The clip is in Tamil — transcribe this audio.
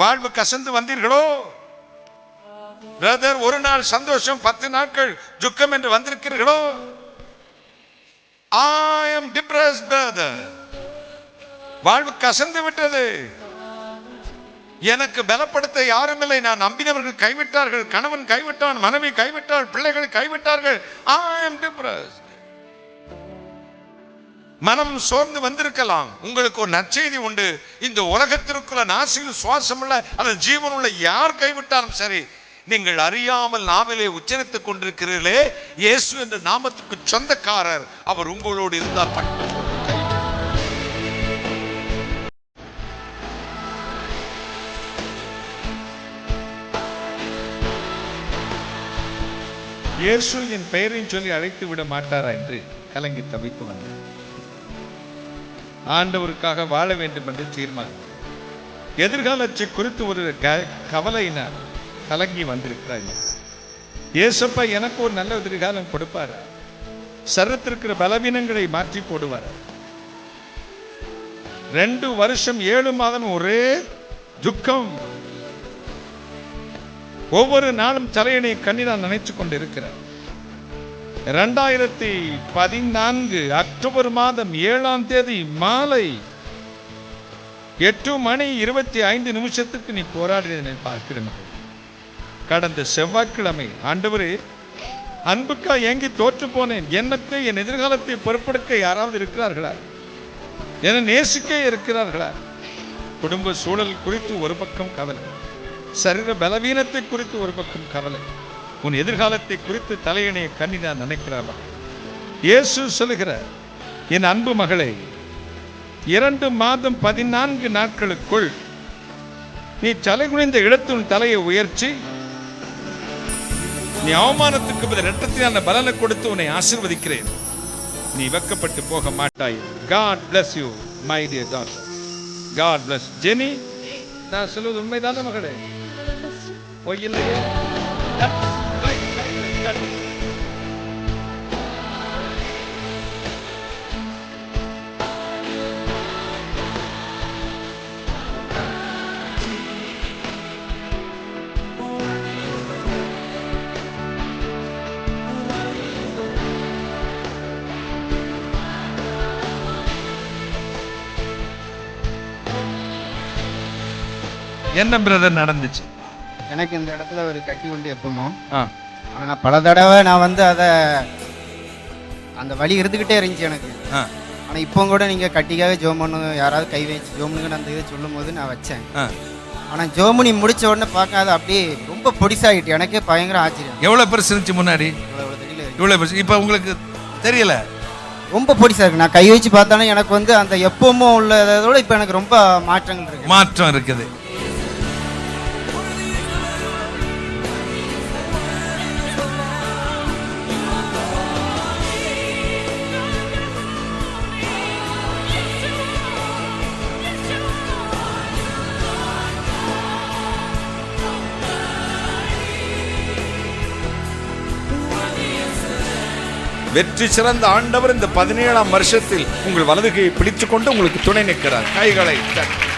வாழ்வு கசந்து வந்தீர்களோ? பிரதர் ஒரு நாள் சந்தோஷம் பத்து நாட்கள் துக்கம் என்று வந்திருக்கிறீர்களோ? ஐ எம் டிப்ரஸ் பிரதர் வாழ்வு கசந்து விட்டது. எனக்கு பலப்படுத்த யாரும் இல்லை. நான் நம்பினவர்கள் கைவிட்டார்கள் கணவன் கைவிட்டான் மனைவி கைவிட்டாள் பிள்ளைகள் கைவிட்டார்கள். ஐ எம் டிப்ரஸ் மனம் சோர்ந்து வந்திருக்கலாம். உங்களுக்கு ஒரு நற்செய்தி உண்டு. இந்த உலகத்திற்குள்ள நாசியில் சுவாசமுள்ள அந்த ஜீவனுள்ள யார் கைவிட்டாலும் சரி நீங்கள் அறியாமல் நாவிலே உச்சரித்துக் கொண்டிருக்கிறீர்களே. இயேசு என்ற நாமத்துக்கு சொந்தக்காரர். அவர் உங்களோடு இருந்தால் மட்டும் இயேசு என் பெயரையும் சொல்லி அழைத்து விட மாட்டாரா என்று கலங்கி தவித்து வந்தார். ஆண்டவருக்காக வாழ வேண்டும் என்று தீர்மானம் எதிர்காலத்தை குறித்து ஒரு க- கவலையினால் கலங்கி வந்திருக்கிறார். ஏசப்பா எனக்கு ஒரு நல்ல எதிர்காலம் கொடுப்பார். சரத்திருக்கிற பலவீனங்களை மாற்றி போடுவார். ரெண்டு வருஷம் ஏழு மாதம் ஒரே துக்கம். ஒவ்வொரு நாளும் தலையணை நான் நினைச்சு கொண்டு இருக்கிறேன் இரண்டாயிரத்தி பதினான்கு அக்டோபர் மாதம் ஏழாம் தேதி மாலை எட்டு மணி இருபத்தி ஐந்து நிமிஷத்துக்கு நீ போராடினதை பார்க்கிறேன் கடந்த செவ்வாய்க்கிழமை ஆண்டவரே அன்புக்கா ஏங்கி தோற்று போனேன். என்னத்தை என் எதிர்காலத்தை பொறுப்பெடுக்க யாராவது இருக்கிறார்களா? என நேசிக்க இருக்கிறார்களா? குடும்ப சூழல் குறித்து ஒரு பக்கம் கவலை. சரீர பலவீனத்தை குறித்து ஒரு பக்கம் கவலை. உன் எதிர்காலத்தை குறித்து தலையணைய கண்ணினா நினைக்கிறாரா? இயேசு சொல்லுகிற என் அன்பு மகளே இரண்டு மாதம் பதினான்கு நாட்களுக்குள் நீ தலை குனிந்த இடத்து உன் தலையை உயர்ச்சி நீ அவமானத்துக்கு பதில் இரட்டத்தினான பலனை கொடுத்து உன்னை ஆசீர்வதிக்கிறேன். நீ வெக்கப்பட்டு போக மாட்டாய். God bless you my dear doctor God bless Jenny நான் சொல்வது உண்மைதான மகளே? பொய்யில்லையே என்ன பிரதர் நடந்துச்சு? எனக்கு இந்த இடத்துல ஒரு கட்டி உண்டு எப்பமோ ஆ. ஆனால் பல தடவை நான் வந்து அதை அந்த வலி இருந்துக்கிட்டே இருந்துச்சு எனக்கு. ஆனால் இப்போ கூட நீங்கள் கட்டிக்காக ஜோம் பண்ணு யாராவது கை வச்சு ஜோமுனுங்கன்னு அந்த இதை சொல்லும் போது நான் வச்சேன். ஆனால் ஜோமுனி முடிச்ச உடனே பார்க்காத அப்படியே ரொம்ப பொடிசாகிட்டு எனக்கே பயங்கர ஆச்சரியம். எவ்வளவு பெருசு இருந்துச்சு முன்னாடி. இவ்வளவு பெருசு. இப்போ உங்களுக்கு தெரியல? ரொம்ப பொடிசா இருக்கு. நான் கை வச்சு பார்த்தாலும் எனக்கு வந்து அந்த எப்பவும் உள்ளதோட இப்போ எனக்கு ரொம்ப மாற்றங்கள் இருக்கு. மாற்றம் இருக்குது. வெற்றி சிறந்த ஆண்டவர் இந்த பதினேழாம் வருஷத்தில் உங்கள் வலது கையை பிடித்துக்கொண்டு உங்களுக்கு துணை நிற்கிறார். கைகளை தட்டி.